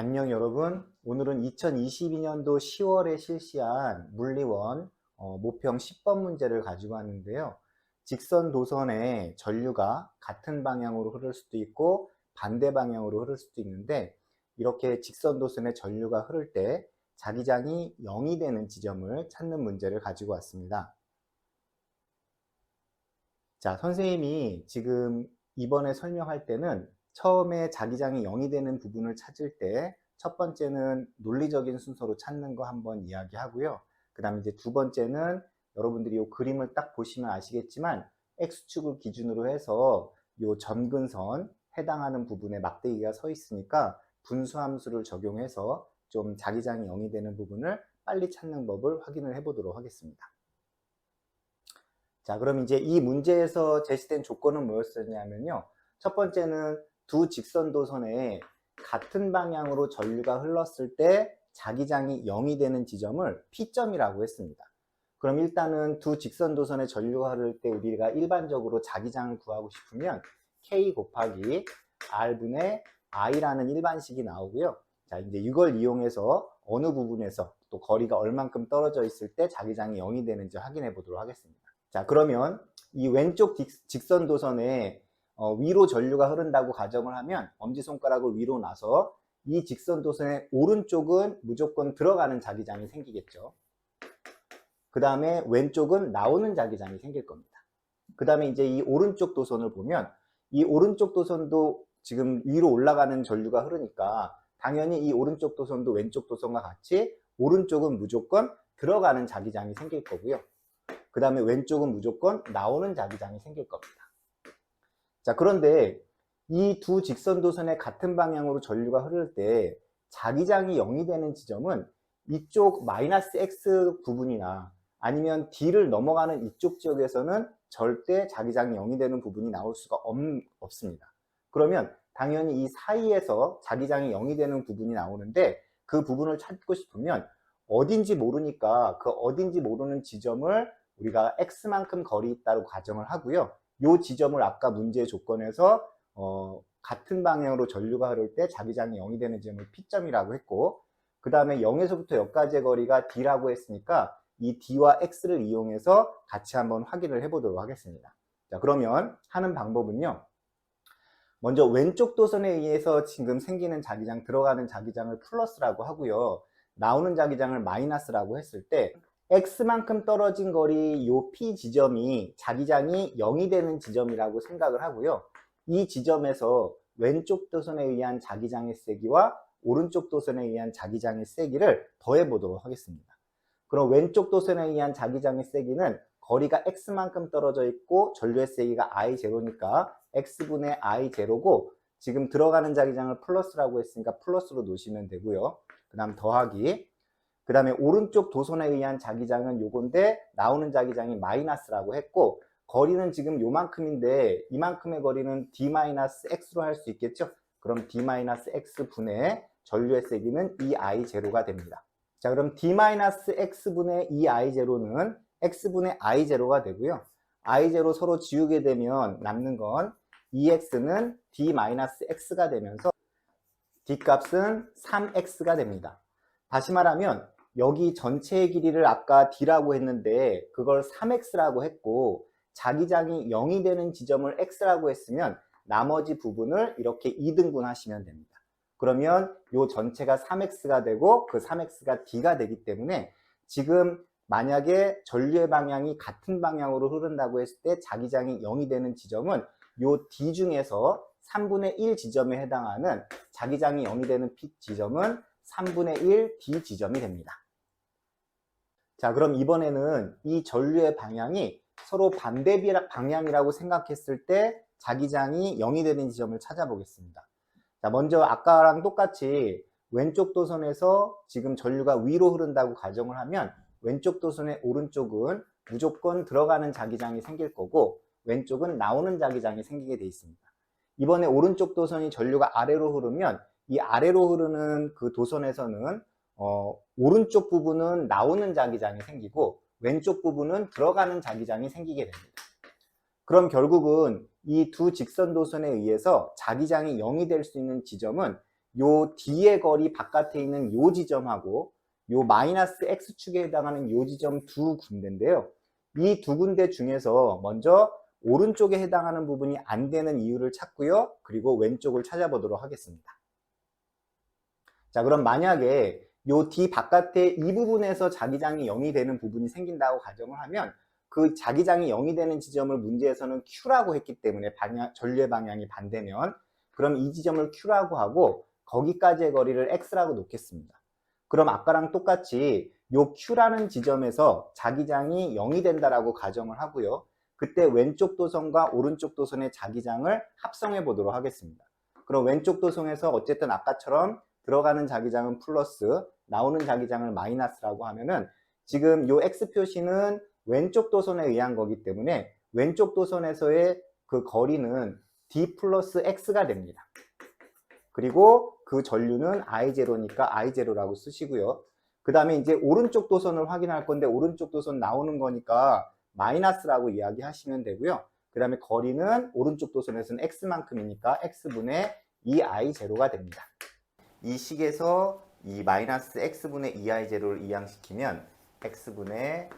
안녕 여러분. 오늘은 2022년도 10월에 실시한 물리원 어, 모평 10번 문제를 가지고 왔는데요. 직선 도선의 전류가 같은 방향으로 흐를 수도 있고 반대 방향으로 흐를 수도 있는데 이렇게 직선 도선의 전류가 흐를 때 자기장이 0이 되는 지점을 찾는 문제를 가지고 왔습니다. 자, 선생님이 지금 이번에 설명할 때는 처음에 자기장이 0이 되는 부분을 찾을 때 첫 번째는 논리적인 순서로 찾는 거 한번 이야기하고요. 그 다음에 이제 두 번째는 여러분들이 이 그림을 딱 보시면 아시겠지만 X축을 기준으로 해서 이 점근선 해당하는 부분에 막대기가 서 있으니까 분수함수를 적용해서 좀 자기장이 0이 되는 부분을 빨리 찾는 법을 확인을 해 보도록 하겠습니다. 자, 그럼 이제 이 문제에서 제시된 조건은 뭐였었냐면요. 첫 번째는 두 직선 도선에 같은 방향으로 전류가 흘렀을 때 자기장이 0이 되는 지점을 P점이라고 했습니다. 그럼 일단은 두 직선 도선의 전류가 흐를 때 우리가 일반적으로 자기장을 구하고 싶으면 K 곱하기 R분의 I라는 일반식이 나오고요. 자, 이제 이걸 이용해서 어느 부분에서 또 거리가 얼만큼 떨어져 있을 때 자기장이 0이 되는지 확인해 보도록 하겠습니다. 자, 그러면 이 왼쪽 직- 직선 도선에 어, 위로 전류가 흐른다고 가정을 하면 엄지손가락을 위로 놔서 이 직선 도선의 오른쪽은 무조건 들어가는 자기장이 생기겠죠. 그 다음에 왼쪽은 나오는 자기장이 생길 겁니다. 그 다음에 이제 이 오른쪽 도선을 보면 이 오른쪽 도선도 지금 위로 올라가는 전류가 흐르니까 당연히 이 오른쪽 도선도 왼쪽 도선과 같이 오른쪽은 무조건 들어가는 자기장이 생길 거고요. 그 다음에 왼쪽은 무조건 나오는 자기장이 생길 겁니다. 자, 그런데 이 두 직선 도선의 같은 방향으로 전류가 흐를 때 자기장이 0이 되는 지점은 이쪽 마이너스 x 부분이나 아니면 d를 넘어가는 이쪽 지역에서는 절대 자기장이 0이 되는 부분이 나올 수가 없, 없습니다. 그러면 당연히 이 사이에서 자기장이 0이 되는 부분이 나오는데 그 부분을 찾고 싶으면 어딘지 모르니까 그 어딘지 모르는 지점을 우리가 x만큼 거리 있다고 가정을 하고요. 요 지점을 아까 문제의 조건에서 어, 같은 방향으로 전류가 흐를 때 자기장이 0이 되는 지점을 P점이라고 했고 그 다음에 0에서부터 여기까지의 거리가 D라고 했으니까 이 D와 X를 이용해서 같이 한번 확인을 해보도록 하겠습니다. 자 그러면 하는 방법은요. 먼저 왼쪽 도선에 의해서 지금 생기는 자기장, 들어가는 자기장을 플러스라고 하고요. 나오는 자기장을 마이너스라고 했을 때 X만큼 떨어진 거리 요 P 지점이 자기장이 0이 되는 지점이라고 생각을 하고요. 이 지점에서 왼쪽 도선에 의한 자기장의 세기와 오른쪽 도선에 의한 자기장의 세기를 더해 보도록 하겠습니다. 그럼 왼쪽 도선에 의한 자기장의 세기는 거리가 x만큼 떨어져 있고 전류의 세기가 i0니까 x분의 i0고 지금 들어가는 자기장을 플러스라고 했으니까 플러스로 놓으시면 되고요. 그 다음 더하기 그 다음에 오른쪽 도선에 의한 자기장은 요건데 나오는 자기장이 마이너스라고 했고 거리는 지금 요만큼인데 이만큼의 거리는 d-x로 할 수 있겠죠? 그럼 d-x 분의 전류의 세기는 2i0가 됩니다. 자 그럼 d-x 분의 2i0는 x분의 i0가 되고요. i0 서로 지우게 되면 남는 건 2x는 d-x가 되면서 d값은 3x가 됩니다. 다시 말하면 여기 전체의 길이를 아까 d라고 했는데 그걸 3x라고 했고 자기장이 0이 되는 지점을 x라고 했으면 나머지 부분을 이렇게 2등분 하시면 됩니다. 그러면 이 전체가 3x가 되고 그 3x가 d가 되기 때문에 지금 만약에 전류의 방향이 같은 방향으로 흐른다고 했을 때 자기장이 0이 되는 지점은 이 d 중에서 3분의 1 지점에 해당하는 자기장이 0이 되는 p 지점은 3분의 1 d 지점이 됩니다. 자 그럼 이번에는 이 전류의 방향이 서로 반대 방향이라고 생각했을 때 자기장이 0이 되는 지점을 찾아보겠습니다. 자, 먼저 아까랑 똑같이 왼쪽 도선에서 지금 전류가 위로 흐른다고 가정을 하면 왼쪽 도선의 오른쪽은 무조건 들어가는 자기장이 생길 거고 왼쪽은 나오는 자기장이 생기게 돼 있습니다. 이번에 오른쪽 도선이 전류가 아래로 흐르면 이 아래로 흐르는 그 도선에서는 어, 오른쪽 부분은 나오는 자기장이 생기고 왼쪽 부분은 들어가는 자기장이 생기게 됩니다. 그럼 결국은 이 두 직선 도선에 의해서 자기장이 0이 될 수 있는 지점은 요 D의 거리 바깥에 있는 요 지점하고 요 마이너스 X축에 해당하는 요 지점 두 군데인데요. 이 두 군데 중에서 먼저 오른쪽에 해당하는 부분이 안 되는 이유를 찾고요. 그리고 왼쪽을 찾아보도록 하겠습니다. 자, 그럼 만약에 요 D 바깥에 이 부분에서 자기장이 0이 되는 부분이 생긴다고 가정을 하면 그 자기장이 0이 되는 지점을 문제에서는 Q라고 했기 때문에 방향, 전류의 방향이 반대면 그럼 이 지점을 Q라고 하고 거기까지의 거리를 X라고 놓겠습니다. 그럼 아까랑 똑같이 요 Q라는 지점에서 자기장이 0이 된다라고 가정을 하고요. 그때 왼쪽 도선과 오른쪽 도선의 자기장을 합성해 보도록 하겠습니다. 그럼 왼쪽 도선에서 어쨌든 아까처럼 들어가는 자기장은 플러스, 나오는 자기장을 마이너스라고 하면은 지금 요 X 표시는 왼쪽 도선에 의한 거기 때문에 왼쪽 도선에서의 그 거리는 D 플러스 X가 됩니다. 그리고 그 전류는 I0니까 I0라고 쓰시고요. 그 다음에 이제 오른쪽 도선을 확인할 건데 오른쪽 도선 나오는 거니까 마이너스라고 이야기하시면 되고요. 그 다음에 거리는 오른쪽 도선에서는 X만큼이니까 X분의 2I0가 됩니다. 이 식에서 이 마이너스 X분의 2I0를 이항시키면 X분의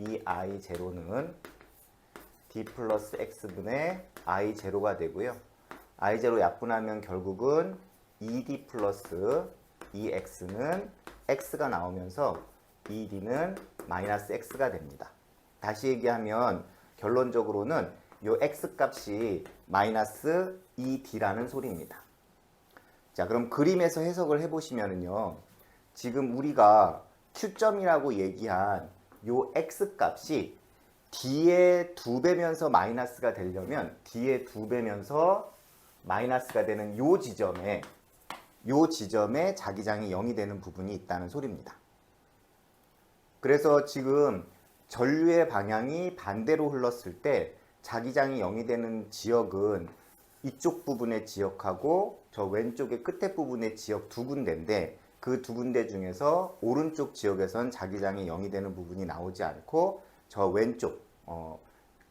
2I0는 D 플러스 X분의 I0가 되고요. I0 약분하면 결국은 2D 플러스 2X는 X가 나오면서 2D는 마이너스 X가 됩니다. 다시 얘기하면 결론적으로는 이 X 값이 마이너스 2D라는 소리입니다. 자, 그럼 그림에서 해석을 해보시면은요. 지금 우리가 Q점이라고 얘기한 요 X 값이 D의 두 배면서 마이너스가 되려면 D의 두 배면서 마이너스가 되는 요 지점에 요 지점에 자기장이 0이 되는 부분이 있다는 소리입니다. 그래서 지금 전류의 방향이 반대로 흘렀을 때 자기장이 0이 되는 지역은 이쪽 부분의 지역하고 저 왼쪽의 끝에 부분의 지역 두 군데인데 그 두 군데 중에서 오른쪽 지역에선 자기장이 0이 되는 부분이 나오지 않고 저 왼쪽 어,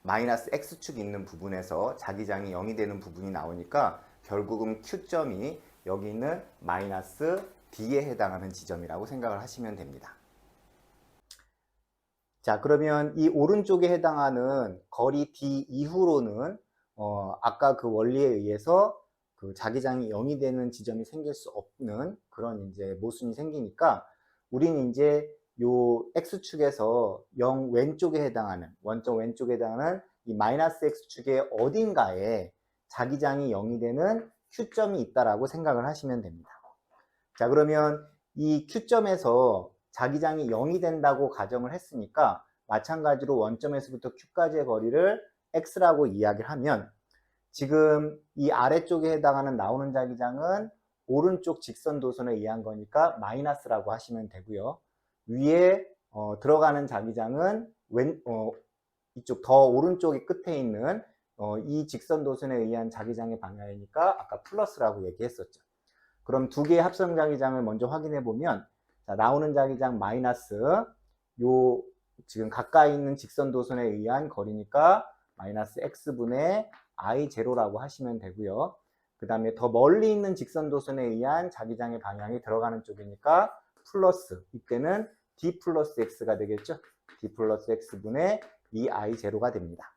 마이너스 X축 있는 부분에서 자기장이 0이 되는 부분이 나오니까 결국은 Q점이 여기 있는 마이너스 D에 해당하는 지점이라고 생각을 하시면 됩니다. 자 그러면 이 오른쪽에 해당하는 거리 D 이후로는 어, 아까 그 원리에 의해서 그 자기장이 0이 되는 지점이 생길 수 없는 그런 이제 모순이 생기니까 우리는 이제 요 X축에서 0 왼쪽에 해당하는 원점 왼쪽에 해당하는 이 마이너스 X축의 어딘가에 자기장이 0이 되는 Q점이 있다라고 생각을 하시면 됩니다. 자 그러면 이 Q점에서 자기장이 0이 된다고 가정을 했으니까 마찬가지로 원점에서부터 Q까지의 거리를 X라고 이야기를 하면 지금 이 아래쪽에 해당하는 나오는 자기장은 오른쪽 직선 도선에 의한 거니까 마이너스라고 하시면 되고요. 위에 어, 들어가는 자기장은 왼, 어, 이쪽 더 오른쪽의 끝에 있는 어, 이 직선 도선에 의한 자기장의 방향이니까 아까 플러스라고 얘기했었죠. 그럼 두 개의 합성 자기장을 먼저 확인해 보면 자, 나오는 자기장 마이너스 요 지금 가까이 있는 직선 도선에 의한 거리니까 마이너스 x분의 i0라고 하시면 되고요. 그 다음에 더 멀리 있는 직선 도선에 의한 자기장의 방향이 들어가는 쪽이니까 플러스 이때는 d 플러스 x가 되겠죠. d 플러스 x분의 2i0가 됩니다.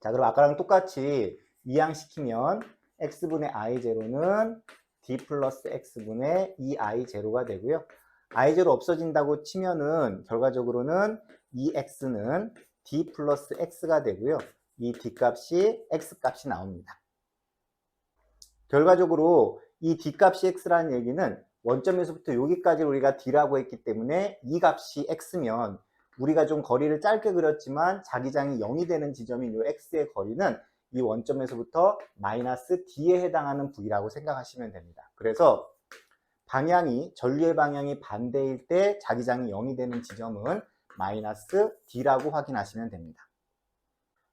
자 그럼 아까랑 똑같이 이항시키면 x분의 i0는 d 플러스 x분의 2i0가 되고요. i0 없어진다고 치면은 결과적으로는 이 x는 d 플러스 x가 되고요. 이 d 값이 x 값이 나옵니다. 결과적으로 이 d 값이 x라는 얘기는 원점에서부터 여기까지 우리가 d라고 했기 때문에 이 값이 x면 우리가 좀 거리를 짧게 그렸지만 자기장이 0이 되는 지점인 이 x의 거리는 이 원점에서부터 마이너스 d에 해당하는 v라고 생각하시면 됩니다. 그래서 방향이 전류의 방향이 반대일 때 자기장이 0이 되는 지점은 마이너스 d라고 확인하시면 됩니다.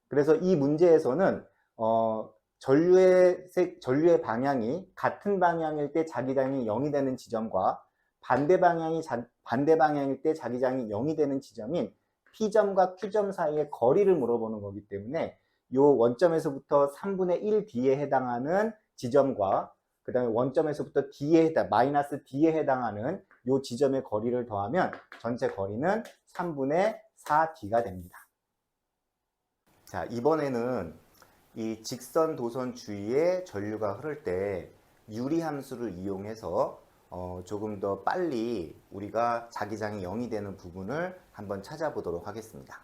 그래서 이 문제에서는 어, 전류의 색, 전류의 방향이 같은 방향일 때 자기장이 0이 되는 지점과 반대 방향이 자, 반대 방향일 때 자기장이 0이 되는 지점인 P점과 Q점 사이의 거리를 물어보는 거기 때문에 이 원점에서부터 3분의 1D에 해당하는 지점과 그 다음에 원점에서부터 D에 해당, 마이너스 D에 해당하는 요 지점의 거리를 더하면 전체 거리는 3분의 4D가 됩니다. 자, 이번에는 이 직선 도선 주위에 전류가 흐를 때 유리 함수를 이용해서 어, 조금 더 빨리 우리가 자기장이 0이 되는 부분을 한번 찾아보도록 하겠습니다.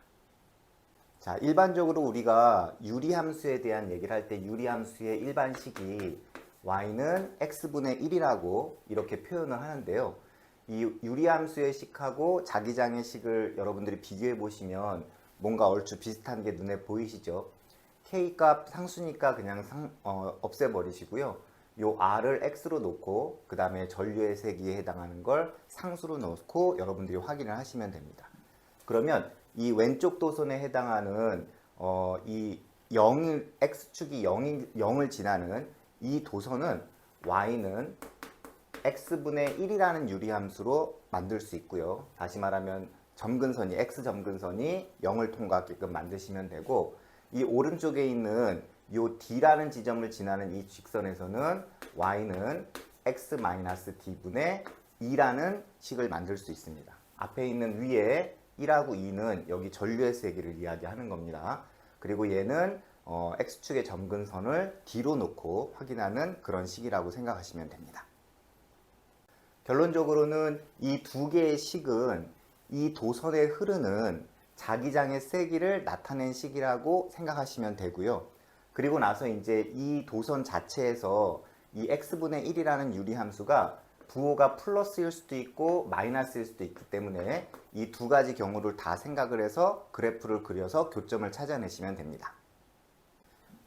자, 일반적으로 우리가 유리함수에 대한 얘기를 할 때 유리함수의 일반식이 y는 x분의 1이라고 이렇게 표현을 하는데요. 이 유리함수의 식하고 자기장의 식을 여러분들이 비교해 보시면 뭔가 얼추 비슷한 게 눈에 보이시죠? k 값 상수니까 그냥 상, 어, 없애버리시고요. 요 r을 x로 놓고 그 다음에 전류의 세기에 해당하는 걸 상수로 놓고 여러분들이 확인을 하시면 됩니다. 그러면 이 왼쪽 도선에 해당하는 어, 이 0, x축이 0이, 0을 지나는 이 도선은 y는 x분의 1이라는 유리함수로 만들 수 있고요. 다시 말하면 점근선이 x 점근선이 0을 통과하게끔 만드시면 되고 이 오른쪽에 있는 요 d라는 지점을 지나는 이 직선에서는 y는 x-d분의 2라는 식을 만들 수 있습니다. 앞에 있는 위에 1하고 2는 여기 전류의 세기를 이야기하는 겁니다. 그리고 얘는 어, x축의 점근선을 D로 놓고 확인하는 그런 식이라고 생각하시면 됩니다. 결론적으로는 이 두 개의 식은 이 도선에 흐르는 자기장의 세기를 나타낸 식이라고 생각하시면 되고요. 그리고 나서 이제 이 도선 자체에서 이 x분의 1이라는 유리함수가 부호가 플러스일 수도 있고 마이너스일 수도 있기 때문에 이 두 가지 경우를 다 생각을 해서 그래프를 그려서 교점을 찾아내시면 됩니다.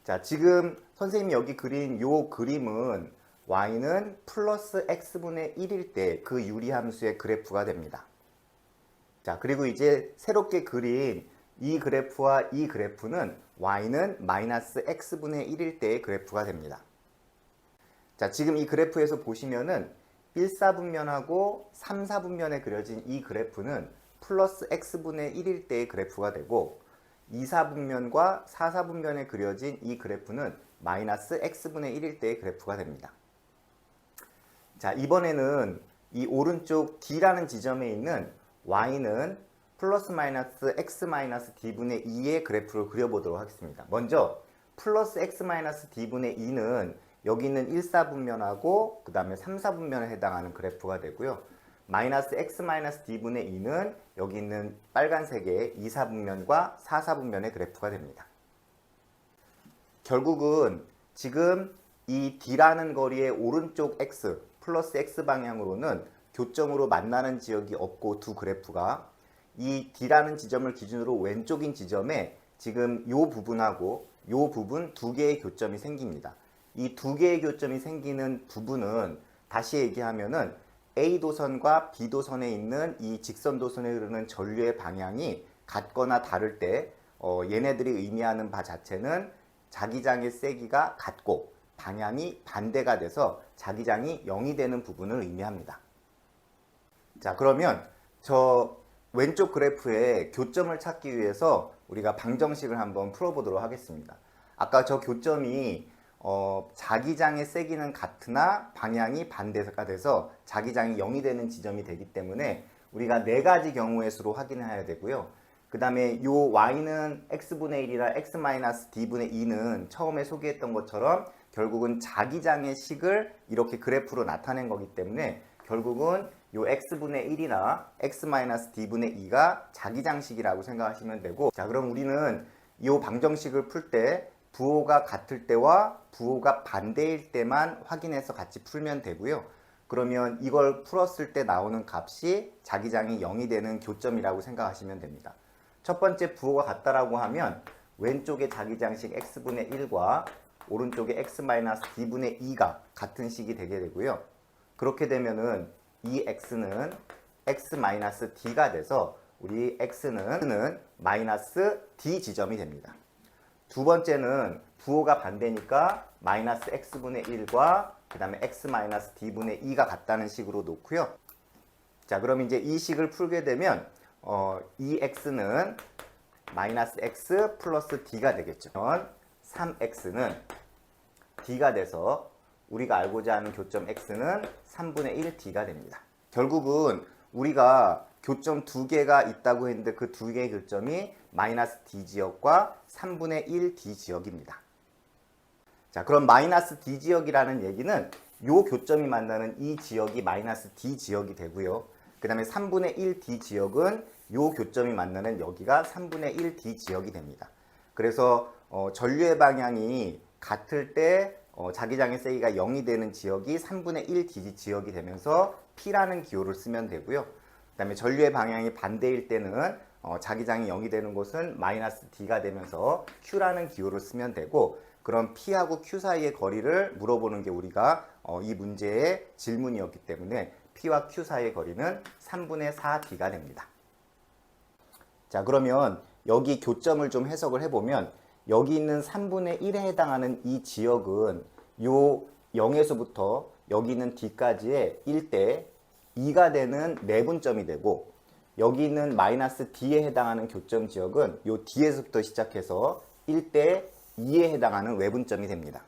자, 지금 선생님이 여기 그린 요 그림은 y는 플러스 x분의 1일 때 그 유리함수의 그래프가 됩니다. 자, 그리고 이제 새롭게 그린 이 그래프와 이 그래프는 y는 마이너스 x분의 1일 때의 그래프가 됩니다. 자, 지금 이 그래프에서 보시면은 1, 4분면하고 3, 4분면에 그려진 이 그래프는 플러스 x분의 1일 때의 그래프가 되고 2, 4분면과 4, 4분면에 그려진 이 그래프는 마이너스 x분의 1일 때의 그래프가 됩니다. 자, 이번에는 이 오른쪽 D라는 지점에 있는 y는 플러스 마이너스 x 마이너스 d분의 2의 그래프를 그려보도록 하겠습니다. 먼저 플러스 x 마이너스 d분의 2는 여기 있는 1, 4분면하고 그 다음에 3, 4분면에 해당하는 그래프가 되고요. 마이너스 x 마이너스 d분의 2는 여기 있는 빨간색의 2, 4분면과 4, 4분면의 그래프가 됩니다. 결국은 지금 이 d라는 거리의 오른쪽 x 플러스 x 방향으로는 교점으로 만나는 지역이 없고 두 그래프가 이 D라는 지점을 기준으로 왼쪽인 지점에 지금 요 부분하고 요 부분 두 개의 교점이 생깁니다. 이 두 개의 교점이 생기는 부분은 다시 얘기하면은 A 도선과 B 도선에 있는 이 직선 도선에 흐르는 전류의 방향이 같거나 다를 때 어, 얘네들이 의미하는 바 자체는 자기장의 세기가 같고 방향이 반대가 돼서 자기장이 0이 되는 부분을 의미합니다. 자 그러면 저 왼쪽 그래프의 교점을 찾기 위해서 우리가 방정식을 한번 풀어보도록 하겠습니다. 아까 저 교점이 어, 자기장의 세기는 같으나 방향이 반대가 돼서 자기장이 0이 되는 지점이 되기 때문에 우리가 네 가지 경우의 수로 확인해야 되고요. 그 다음에 요 y는 x분의 1이라 x-d분의 2는 처음에 소개했던 것처럼 결국은 자기장의 식을 이렇게 그래프로 나타낸 거기 때문에 결국은 요 x분의 1이나 x-d분의 2가 자기장식이라고 생각하시면 되고 자 그럼 우리는 이 방정식을 풀 때 부호가 같을 때와 부호가 반대일 때만 확인해서 같이 풀면 되고요. 그러면 이걸 풀었을 때 나오는 값이 자기장이 0이 되는 교점이라고 생각하시면 됩니다. 첫 번째 부호가 같다라고 하면 왼쪽의 자기장식 x분의 1과 오른쪽의 x-d분의 2가 같은 식이 되게 되고요. 그렇게 되면은 이 x는 x-d가 돼서 우리 x는 마이너스 d 지점이 됩니다. 두 번째는 부호가 반대니까 마이너스 x분의 1과 그 다음에 x-d분의 2가 같다는 식으로 놓고요. 자 그럼 이제 이 식을 풀게 되면 어, 이 x는 마이너스 x 플러스 d가 되겠죠. 3x는 d가 돼서 우리가 알고자 하는 교점 x는 3분의 1d가 됩니다. 결국은 우리가 교점 두 개가 있다고 했는데 그 두 개의 교점이 마이너스 d 지역과 3분의 1d 지역입니다. 자, 그럼 마이너스 d 지역이라는 얘기는 요 교점이 만나는 이 지역이 마이너스 d 지역이 되고요. 그 다음에 3분의 1d 지역은 요 교점이 만나는 여기가 3분의 1d 지역이 됩니다. 그래서 어, 전류의 방향이 같을 때 어, 자기장의 세기가 0이 되는 지역이 3분의 1d 지역이 되면서 P라는 기호를 쓰면 되고요. 그 다음에 전류의 방향이 반대일 때는 어, 자기장이 0이 되는 곳은 마이너스 D가 되면서 Q라는 기호를 쓰면 되고 그럼 P하고 Q 사이의 거리를 물어보는 게 우리가 어, 이 문제의 질문이었기 때문에 P와 Q 사이의 거리는 3분의 4D가 됩니다. 자 그러면 여기 교점을 좀 해석을 해보면 여기 있는 3분의 1에 해당하는 이 지역은 요 0에서부터 여기 있는 D까지의 1대 2가 되는 내분점이 되고 여기 있는 마이너스 D에 해당하는 교점 지역은 요 D에서부터 시작해서 1대 2에 해당하는 외분점이 됩니다.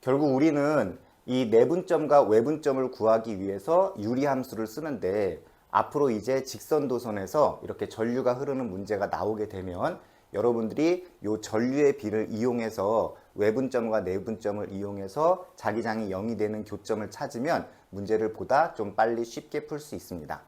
결국 우리는 이 내분점과 외분점을 구하기 위해서 유리함수를 쓰는데 앞으로 이제 직선 도선에서 이렇게 전류가 흐르는 문제가 나오게 되면 여러분들이 이 전류의 비를 이용해서 외분점과 내분점을 이용해서 자기장이 0이 되는 교점을 찾으면 문제를 보다 좀 빨리 쉽게 풀 수 있습니다.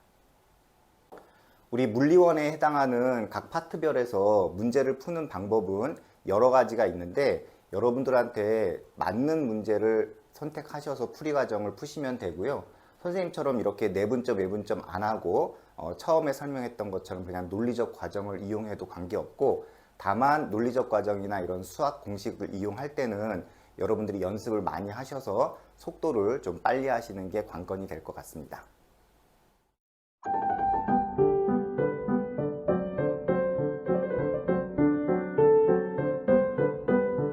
우리 물리원에 해당하는 각 파트별에서 문제를 푸는 방법은 여러 가지가 있는데 여러분들한테 맞는 문제를 선택하셔서 풀이 과정을 푸시면 되고요. 선생님처럼 이렇게 내분점, 외분점 안 하고 어, 처음에 설명했던 것처럼 그냥 논리적 과정을 이용해도 관계없고 다만 논리적 과정이나 이런 수학 공식을 이용할 때는 여러분들이 연습을 많이 하셔서 속도를 좀 빨리 하시는 게 관건이 될 것 같습니다.